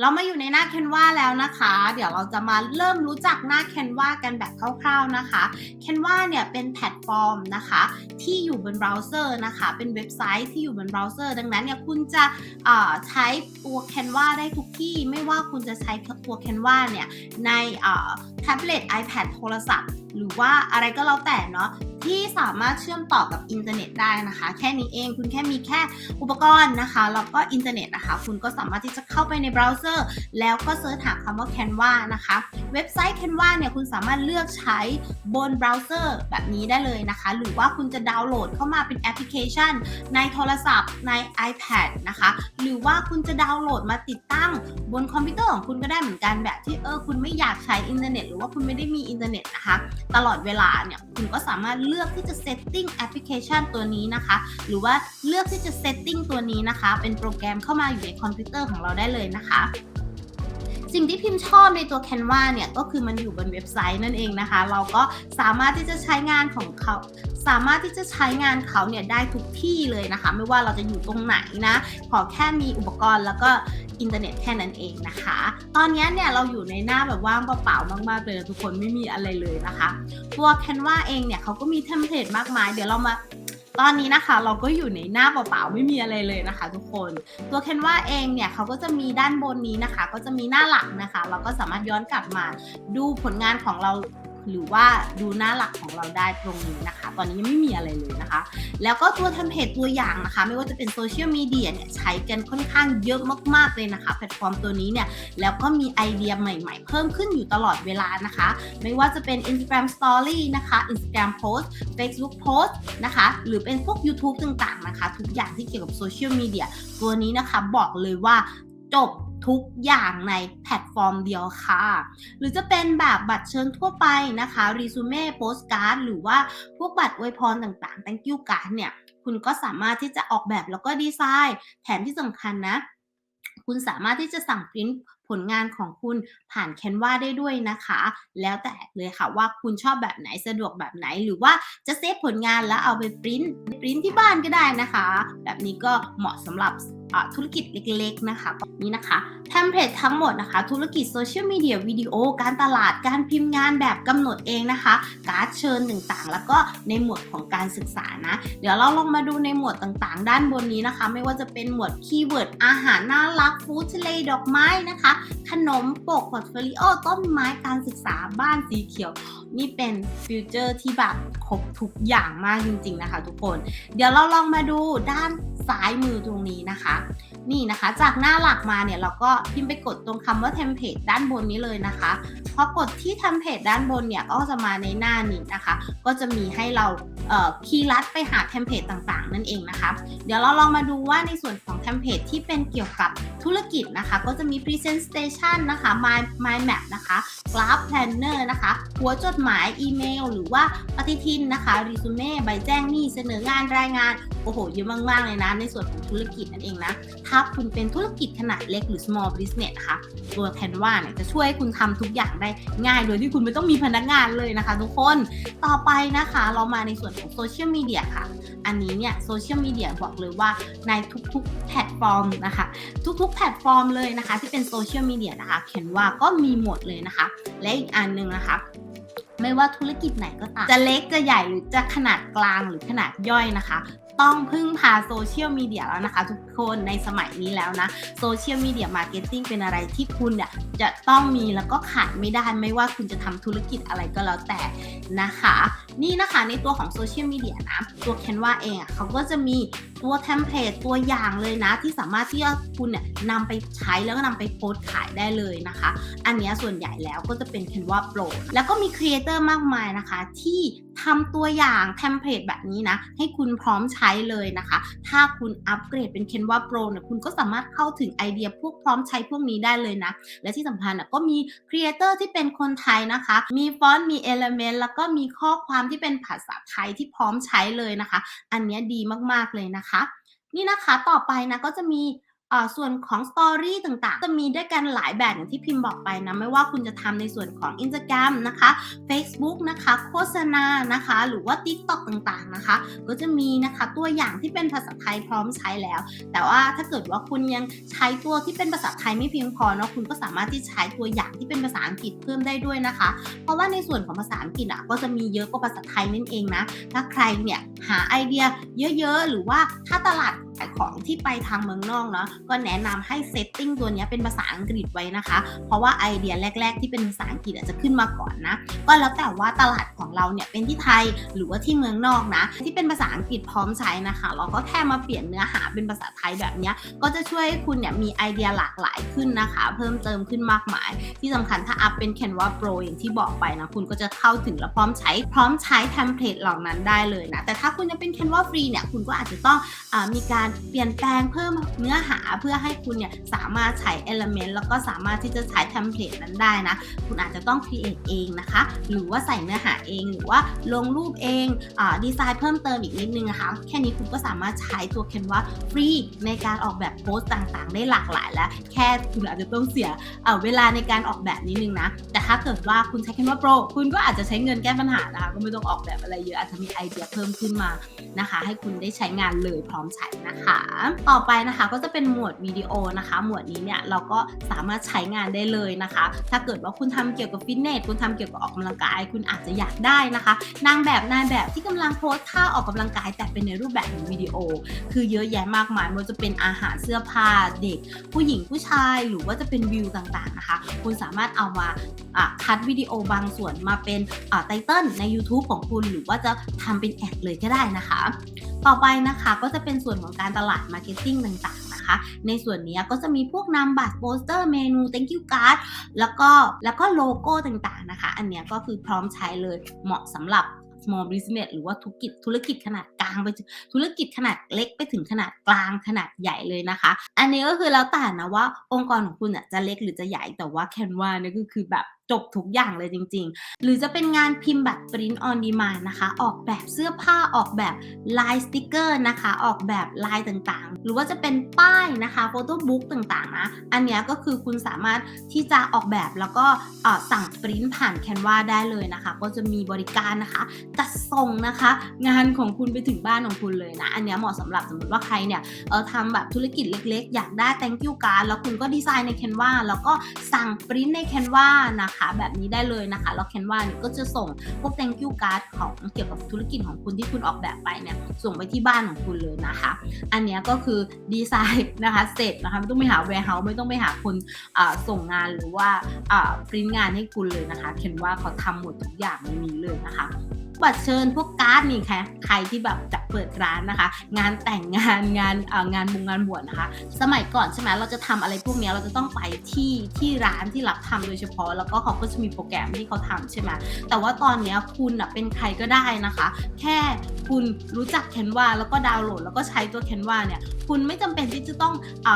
เรามาอยู่ในหน้า Canva แล้วนะคะ เดี๋ยวเราจะมาเริ่มรู้จักหน้า Canva กันแบบคร่าวๆนะคะ Canva เนี่ยเป็นแพลตฟอร์มนะคะ ที่อยู่บนเบราว์เซอร์นะคะ เป็นเว็บไซต์ที่อยู่บนเบราว์เซอร์ ดังนั้นเนี่ยคุณจะใช้ตัว Canva ได้ทุกที่ ไม่ว่าคุณจะใช้ตัว Canva เนี่ยในแท็บเล็ต iPad โทรศัพท์ หรือว่าอะไรก็แล้วแต่เนาะที่สามารถเชื่อมต่อกับอินเทอร์เน็ตได้นะคะ แค่นี้เองคุณแค่มีแค่อุปกรณ์นะคะแล้วก็อินเทอร์เน็ตนะคะ คุณก็สามารถที่จะเข้าไปในเบราว์เซอร์ แล้วก็เซิร์ชหาคำว่า Canva นะคะ เว็บไซต์ Canva เนี่ยคุณสามารถเลือกใช้บนเบราว์เซอร์แบบนี้ได้เลยนะคะ หรือว่าคุณจะดาวน์โหลดเข้ามาเป็นแอปพลิเคชัน ในโทรศัพท์ใน iPad นะคะ หรือว่าคุณจะดาวน์โหลดมาติดตั้งบนคอมพิวเตอร์ของคุณก็ได้เหมือนกันแบบที่เออคุณไม่อยากใช้อินเทอร์เน็ตหรือว่าคุณไม่ได้มีอินเทอร์เน็ตนะคะ ตลอดเวลาเนี่ยคุณก็สามารถเลือกที่จะ setting แอปพลิเคชันตัวนี้นะคะ หรือว่าเลือกที่จะ setting ตัวนี้นะคะ เป็นโปรแกรมเข้ามาอยู่ในคอมพิวเตอร์ของเราได้เลยนะคะสิ่งที่พิมพ์ชอบในตัว Canva เนี่ยก็คือมันอยู่บนเว็บไซต์นั่นเองนะคะ เราก็สามารถที่จะใช้งานของเขา สามารถที่จะใช้งานเขาเนี่ยได้ทุกที่เลยนะคะ ไม่ว่าเราจะอยู่ตรงไหนนะ ขอแค่มีอุปกรณ์แล้วก็ อินเทอร์เน็ตแค่นั้นเองนะคะ ตอนนี้เนี่ยเราอยู่ในหน้าแบบว่างเปล่าๆมากๆเลยนะทุกคนไม่มีอะไรเลยนะคะตัว Canva เองเนี่ยเขาก็มีเทมเพลตมากมาย เดี๋ยวเรามาตอนนี้นะคะเราก็อยู่ในหน้าเปล่าๆไม่มีอะไรเลยนะคะ ทุกคนตัว Canva เองเนี่ยเขาก็จะมีด้านบนนี้นะคะ ก็จะมีหน้าหลักนะคะ เราก็สามารถย้อนกลับมาดูผลงานของเรา หรือว่าดูหน้าหลักของเราได้ตรงนี้นะคะ ตอนนี้ยังไม่มีอะไรเลยนะคะ แล้วก็ตัวเทมเพลตตัวอย่างนะคะ ไม่ว่าจะเป็นโซเชียลมีเดียเนี่ยใช้กันค่อนข้างเยอะมากๆเลยนะคะ แพลตฟอร์มตัวนี้เนี่ยแล้วก็มีไอเดียใหม่ๆ เพิ่มขึ้นอยู่ตลอดเวลานะคะ ไม่ว่าจะเป็น Instagram Story นะคะ Instagram Post Facebook Post นะคะ หรือเป็นพวก YouTube ต่างๆนะคะ ทุกอย่างที่เกี่ยวกับโซเชียลมีเดียตัวนี้นะคะบอกเลยว่าจบ ทุกอย่างในแพลตฟอร์มเดียวค่ะ หรือจะเป็นแบบบัตรเชิญทั่วไปนะคะรีซูเม่โปสการ์ดหรือว่าพวกบัตรอวยพรต่างๆ thank you card เนี่ย คุณก็สามารถที่จะออกแบบแล้วก็ดีไซน์ แถมที่สำคัญนะ คุณสามารถที่จะสั่งพริ้นผลงานของคุณผ่าน Canva ได้ด้วยนะคะ แล้วแต่เลยค่ะว่าคุณชอบแบบไหนสะดวกแบบไหน หรือว่าจะเซฟผลงานแล้วเอาไปปริ้นปริ้นที่บ้านก็ได้นะคะ แบบนี้ก็เหมาะสำหรับ ธุรกิจเล็กๆนะคะนี่นะคะเทมเพลตทั้งหมดนะคะ ธุรกิจโซเชียลมีเดียวิดีโอ การตลาดการพิมพ์งานแบบกำหนดเองนะคะ การ์ดเชิญต่างๆ แล้วก็ในหมวดของการศึกษานะ เดี๋ยวเราลองมาดูในหมวดต่างๆ ด้านบนนี้นะคะ ไม่ว่าจะเป็นหมวดคีย์เวิร์ดอาหารน่ารักฟู้ดทะเลดอกไม้นะคะ ขนมปกพอร์ตโฟลิโอต้นไม้การศึกษาบ้านสีเขียวนี่เป็นฟิวเจอร์ที่แบบครบทุกอย่างมากจริง ๆ นะคะทุกคน เดี๋ยวเราลองมาดูด้านซ้ายมือตรงนี้นะคะ นี่นะคะจากหน้าหลักมาเนี่ยเราก็พิมพ์ไปกดตรงคำว่าเทมเพลตด้านบนนี้เลยนะคะพอกดที่เทมเพลตด้านบนเนี่ยก็จะมาในหน้านี้นะคะ ก็จะมีให้เราเคีย์ลัดไปหาเทมเพลตต่างๆ นั่นเองนะคะ เดี๋ยวเราลองมาดูว่าในส่วนของเทมเพลตที่เป็นเกี่ยวกับ ธุรกิจนะคะ ก็จะมี Presentation นะคะ My My Map นะคะ Graph Planner นะคะ หัวจดหมายอีเมล หรือว่าปฏิทินนะคะรีซูเม่ใบแจ้งหนี้เสนองานรายงาน อ้โหเยอะมากๆเลยนะ ในส่วนของธุรกิจนั่นเองนะ ถ้าคุณเป็นธุรกิจขนาดเล็กหรือ small business นะคะตัว Canva เนี่ยจะช่วยให้คุณทำทุกอย่างได้ง่ายโดยที่คุณไม่ต้องมีพนักงานเลยนะคะ ทุกคนต่อไปนะคะเรามาในส่วนของโซเชียลมีเดียค่ะ อันนี้เนี่ยโซเชียลมีเดียบอกเลยว่าในทุกๆแพลตฟอร์มนะคะ ทุกๆแพลตฟอร์มเลยนะคะ ที่เป็นโซเชียลมีเดียนะคะเขียนว่าก็มีหมดเลยนะคะ และอีกอันหนึ่งนะคะ ไม่ว่าธุรกิจไหนก็ตาม จะเล็กจะใหญ่หรือจะขนาดกลางหรือขนาดย่อยนะคะ ต้องพึ่งพาโซเชียลมีเดียแล้วนะคะ ทุกคนในสมัยนี้แล้วนะโซเชียลมีเดียมาร์เก็ตติ้งเป็นอะไรที่คุณเนี่ยจะต้องมีแล้วก็ขาดไม่ได้ไม่ว่าคุณจะทำธุรกิจอะไรก็แล้วแต่นะคะ นี่นะคะในตัวของโซเชียลมีเดียนะ ตัว Canva เองอะเขาก็จะมีตัวเทมเพลตตัวอย่างเลยนะ ที่สามารถที่จะคุณเนี่ยนำไปใช้แล้วก็นำไปโพสขายได้เลยนะคะ อันนี้ส่วนใหญ่แล้วก็จะเป็น Canva Pro แล้วก็มีครีเอเตอร์มากมายนะคะ ที่ทำตัวอย่างเทมเพลตแบบนี้นะ ให้คุณพร้อมใช้เลยนะคะ ถ้าคุณอัปเกรดเป็น Canva Pro เนี่ยคุณก็สามารถเข้าถึงไอเดียพวกพร้อมใช้พวกนี้ได้เลยนะ และที่สำคัญอะก็มีครีเอเตอร์ที่เป็นคนไทยนะคะ มีฟอนต์มีเอลเมนต์แล้วก็มีข้อความที่เป็นภาษาไทยที่พร้อมใช้เลยนะคะ อันนี้ดีมากๆเลยนะคะนี่นะคะต่อไปนะก็จะมี อ่าส่วนของ Story ต่างๆ จะมีด้วยกันหลายแบบอย่างที่พิมพ์บอกไปนะ ไม่ว่าคุณจะทำในส่วนของ Instagram นะคะ Facebook นะคะ โฆษณานะคะ หรือว่า TikTok ต่างๆนะคะ ก็จะมีนะคะตัวอย่างที่เป็นภาษาไทยพร้อมใช้แล้ว แต่ว่าถ้าเกิดว่าคุณยังใช้ตัวที่เป็นภาษาไทยไม่เพียงพอเนาะคุณก็สามารถที่จะใช้ตัวอย่างที่เป็นภาษาอังกฤษเพิ่มได้ด้วยนะคะ เพราะว่าในส่วนของภาษาอังกฤษอะก็จะมีเยอะกว่าภาษาไทยนั่นเองนะถ้าใครเนี่ยหาไอเดียเยอะๆ หรือว่าถ้าตลาด ของที่ไปทางเมืองนอกเนาะก็แนะนำให้เซตติ้งตัวนี้เป็นภาษาอังกฤษไว้นะคะ เพราะว่าไอเดียแรก ๆ ที่เป็นภาษาอังกฤษอาจจะขึ้นมาก่อนนะ ก็แล้วแต่ว่าตลาดของเราเนี่ยเป็นที่ไทยหรือว่าที่เมืองนอกนะ ที่เป็นภาษาอังกฤษพร้อมใช้นะคะ เราก็แค่มาเปลี่ยนเนื้อหาเป็นภาษาไทยแบบนี้ก็จะช่วยให้คุณเนี่ยมีไอเดียหลากหลายขึ้นนะคะ เพิ่มเติมขึ้นมากมาย ที่สำคัญถ้าอัพเป็น Canva Pro อย่างที่บอกไปนะคุณก็จะเข้าถึงและพร้อมใช้พร้อมใช้เทมเพลตเหล่านั้นได้เลยนะแต่ถ้าคุณจะเป็น Canva Free เนี่ยคุณก็อาจจะต้องอามีการเปลี่ยนแปลงเพิ่มเนื้อหาเพื่อให้คุณเนี่ยสามารถใช้ Element แล้วก็สามารถที่จะใช้เทมเพลตนั้นได้นะ คุณอาจจะต้อง create เองนะคะ หรือว่าใส่เนื้อหาเอง หรือว่าลงรูปเองดีไซน์เพิ่มเติมอีกนิดนึงนะคะ แค่นี้คุณก็สามารถใช้ตัว Canva Free ในการออกแบบโพสต์ต่างๆ ได้หลากหลายแล้ว แค่คุณอาจจะต้องเสียเเวลาในการออกแบบนิดนึงนะ แต่ถ้าเกิดว่าคุณใช้ Canva Pro คุณก็อาจจะใช้เงินแก้ปัญหานะคะก็ไม่ต้องออกแบบอะไรเยอะอาจจะมีไอเดียเพิ่มขึ้นมานะคะ ให้คุณได้ใช้งานเลยพร้อมใช้นะคะต่อไปนะคะก็จะเป็นหมวดวิดีโอนะคะ หมวดนี้เนี่ยเราก็สามารถใช้งานได้เลยนะคะ ถ้าเกิดว่าคุณทำเกี่ยวกับฟิตเนสคุณทำเกี่ยวกับออกกำลังกาย คุณอาจจะอยากได้นะคะนางแบบนายแบบที่กำลังโพสท่าออกกำลังกายแต่เป็นในรูปแบบของวิดีโอ คือเยอะแยะมากมายไม่ว่าจะเป็นอาหารเสื้อผ้าเด็ก ผู้หญิงผู้ชายหรือว่าจะเป็นวิวต่างๆนะคะ คุณสามารถเอามาคัดวิดีโอบางส่วนมาเป็นไตเติลใน YouTube ของคุณหรือว่าจะทำเป็นแอดเลยก็ได้นะคะ ต่อไปนะคะก็จะเป็นส่วนของการตลาดมาร์เก็ตติ้งต่างๆนะคะ ในส่วนนี้ก็จะมีพวกนำบัตรโปสเตอร์เมนู thank you card แล้วก็แล้วก็โลโก้ต่างๆนะคะ อันเนี้ยก็คือพร้อมใช้เลยเหมาะสำหรับ small business หรือว่าธุรกิจธุรกิจขนาดกลางไปธุรกิจขนาดเล็กไปถึงขนาดกลางขนาดใหญ่เลยนะคะ อันนี้ก็คือแล้วแต่นะว่าองค์กรของคุณอะจะเล็กหรือจะใหญ่แต่ว่า Canva เนี่ยก็คือแบบจบทุกอย่างเลยจริง ๆ หรือจะเป็นงานพิมพ์แบบ print on demand นะคะ ออกแบบเสื้อผ้าออกแบบลายสติกเกอร์นะคะ ออกแบบลายต่างๆ หรือว่าจะเป็นป้ายนะคะโฟโต้บุ๊กต่างๆนะ อันนี้ก็คือคุณสามารถที่จะออกแบบแล้วก็สั่งปริ้นผ่าน Canva ได้เลยนะคะ ก็จะมีบริการนะคะ จัดส่งนะคะ งานของคุณไปถึงบ้านของคุณเลยนะ อันนี้เหมาะสำหรับสมมติว่าใครเนี่ยเออทำแบบธุรกิจเล็กๆ อยากได้ thank you card แล้วคุณก็ดีไซน์ใน Canva แล้วก็สั่งปริ้นใน Canva นะคะ แบบนี้ได้เลยนะคะ แล้ว Canva เนี่ยก็จะส่งพวก thank you card ของเกี่ยวกับธุรกิจของคุณที่คุณออกแบบไปเนี่ยส่งไปที่บ้านของคุณเลยนะคะ อันนี้ก็คือดีไซน์นะคะเสร็จนะคะไม่ต้องไปหา warehouse ไม่ต้องไปหาคนาส่งงานหรือว่าปริ้นงานให้คุณเลยนะคะเห็นว่าเขาทำหมดทุกอย่างในนี้เลยนะคะบัตรเชิญพวกการ์ดนี่ค่ะใครที่แบบจะเปิดร้านนะคะ งานแต่งงานงานงานบุงงานบวชนะคะ สมัยก่อนใช่ไหมเราจะทำอะไรพวกนี้เราจะต้องไปที่ที่ร้านที่รับทำโดยเฉพาะ แล้วก็เขาก็จะมีโปรแกรมที่เขาทำใช่ไหมแต่ว่าตอนนี้คุณเป็นใครก็ได้นะคะ แค่คุณรู้จัก Canva แล้วก็ดาวน์โหลด แล้วก็ใช้ตัว Canva เนี่ยคุณไม่จำเป็นที่จะต้องอ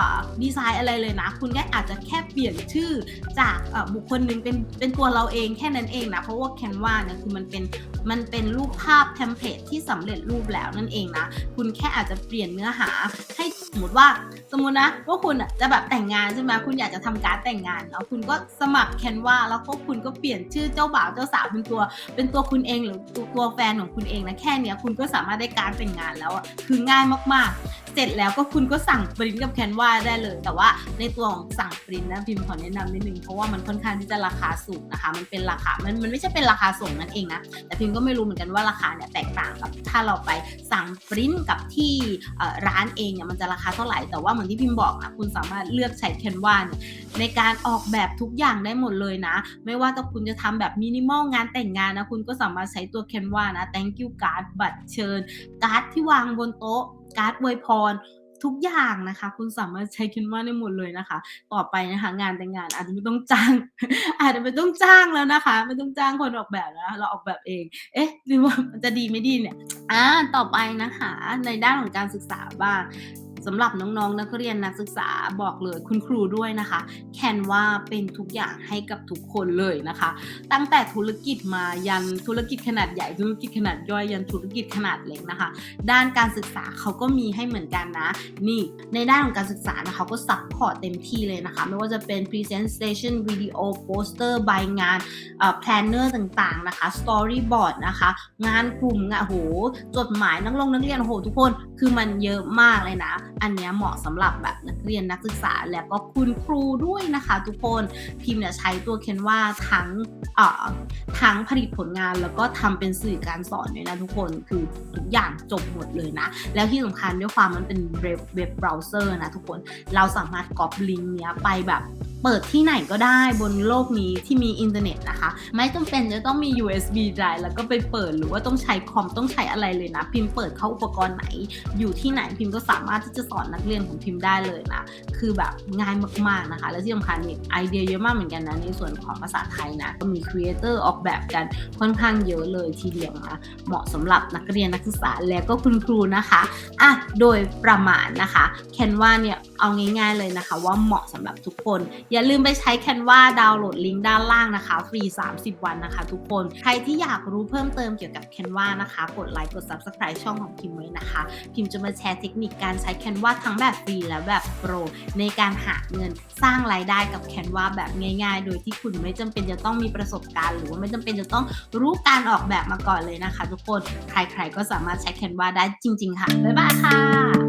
ดีไซน์อะไรเลยนะ คุณแค่อาจจะแค่เปลี่ยนชื่อจากบุคคลหนึ่งเป็นเป็นตัวเราเองแค่นั้นเองนะ เพราะว่า Canva เนี่ยคือมันเป็นมันเป็นรูปภาพเทมเพลตที่สำเร็จรูปแล้วนั่นเองนะ คุณแค่อาจจะเปลี่ยนเนื้อหาให้สมมติว่าสมมตินะว่าคุณจะแบบแต่งงานใช่ไหมคุณอยากจะทำการแต่งงานแล้วคุณก็สมัครแคนวาแล้วก็คุณก็เปลี่ยนชื่อเจ้าบ่าวเจ้าสาวเป็นตัว เป็นตัวคุณเองหรือตัวแฟนของคุณเองนะแค่เนี้ยคุณก็สามารถได้การแต่งงานแล้วอะคือง่ายมากๆ เสร็จแล้วก็คุณก็สั่งปริ้นกับ Canva ได้เลย แต่ว่าในตัวของสั่งปริ้นนะพิมพ์ขอแนะนำนิดนึงเพราะว่ามันค่อนข้างที่จะราคาสูงนะคะ มันเป็นราคา มันมันไม่ใช่เป็นราคาส่งนั่นเองนะ แต่พิมพ์ก็ไม่รู้เหมือนกันว่าราคาเนี่ยแตกต่างกับถ้าเราไปสั่งปริ้นกับที่ร้านเองเนี่ยมันจะราคาเท่าไหร่ แต่ว่าเหมือนที่พิมพ์บอกนะคุณสามารถเลือกใช้ Canva เนี่ยในการออกแบบทุกอย่างได้หมดเลยนะ ไม่ว่าจะคุณจะทำแบบมินิมอลงานแต่งงานนะ คุณก็สามารถใช้ตัว Canva นะ thank you card บัตรเชิญ การ์ดที่วางบนโต๊ะ การ์ดอวยพรทุกอย่างนะคะ คุณสามารถใช้คินว่าได้หมดเลยนะคะ ต่อไปนะคะ งานแต่งงานอาจจะไม่ต้องจ้าง อาจจะไม่ต้องจ้างแล้วนะคะ ไม่ต้องจ้างคนออกแบบแล้วเราออกแบบเอง เอ๊ะหรือว่ามันจะดีไม่ดีเนี่ยอ่าต่อไปนะคะ ในด้านของการศึกษาบ้าง สำหรับน้องๆ นักเรียนนักศึกษาบอกเลยคุณครูด้วยนะคะ แคนว่าเป็นทุกอย่างให้กับทุกคนเลยนะคะ ตั้งแต่ธุรกิจมายันธุรกิจขนาดใหญ่ธุรกิจขนาดย่อยยันธุรกิจขนาดเล็กนะคะ ด้านการศึกษาเขาก็มีให้เหมือนกันนะ นี่ในด้านของการศึกษานะเขาก็ซัพพอร์ตเต็มที่เลยนะคะ ไม่ว่าจะเป็น presentation video poster ใบงาน planner ต่างๆนะคะ storyboard นะคะ งานกลุ่มงานโหจดหมายนักลงนักเรียนโหทุกคนคือมันเยอะมากเลยนะอันนี้เหมาะสำหรับแบบนักเรียนนักศึกษาและก็คุณครูด้วยนะคะทุกคนพิมพ์เนี่ยใช้ตัวเคนว่าทั้งเอ่อทั้งผลิตผลงานแล้วก็ทำเป็นสื่อการสอนด้วยนะทุกคนคือทุกอย่างจบหมดเลยนะ แล้วที่สำคัญด้วยความมันเป็นเว็บเว็บเบราว์เซอร์นะทุกคนเราสามารถก๊อปลิงก์เนี้ยไปแบบ เปิดที่ไหนก็ได้บนโลกนี้ที่มีอินเทอร์เน็ตนะคะ ไม่จำเป็นจะต้องมี USB drive แล้วก็ไปเปิดหรือว่าต้องใช้คอมต้องใช้อะไรเลยนะ พิมพ์เปิดเข้าอุปกรณ์ไหน อยู่ที่ไหนพิมพ์ก็สามารถที่จะสอนนักเรียนของพิมพ์ได้เลยนะ คือแบบง่ายมากๆนะคะ และที่สำคัญนี่ไอเดียเยอะมากเหมือนกันนะในส่วนของภาษาไทยนะก็มีครีเอเตอร์ออกแบบกันค่อนข้างเยอะเลยทีเดียวนะเหมาะสำหรับนักเรียนนักศึกษาและก็คุณครูนะคะอะโดยประมาณนะคะแคนวาเนี่ยเอาง่าย ๆเลยนะคะ ว่าเหมาะสำหรับทุกคนอย่าลืมไปใช้แคนวาดาวน์โหลดลิงก์ด้านล่างนะคะ ฟรี 30 วันนะคะ ทุกคน ใครที่อยากรู้เพิ่มเติมเกี่ยวกับแคนวานะคะ กดไลค์ กด Subscribe ช่องของพิมพ์ไว้นะคะ พิมพ์จะมาแชร์เทคนิคการใช้แคนวาทั้งแบบฟรีและแบบโปร ในการหาเงินสร้างรายได้กับแคนวาแบบง่าย ๆ โดยที่คุณไม่จำเป็นจะต้องมีประสบการณ์ หรือว่าไม่จำเป็นจะต้องรู้การออกแบบมาก่อนเลยนะคะ ทุกคน ใครๆก็สามารถใช้แคนวาได้จริง ๆ ค่ะ บ๊ายบายค่ะ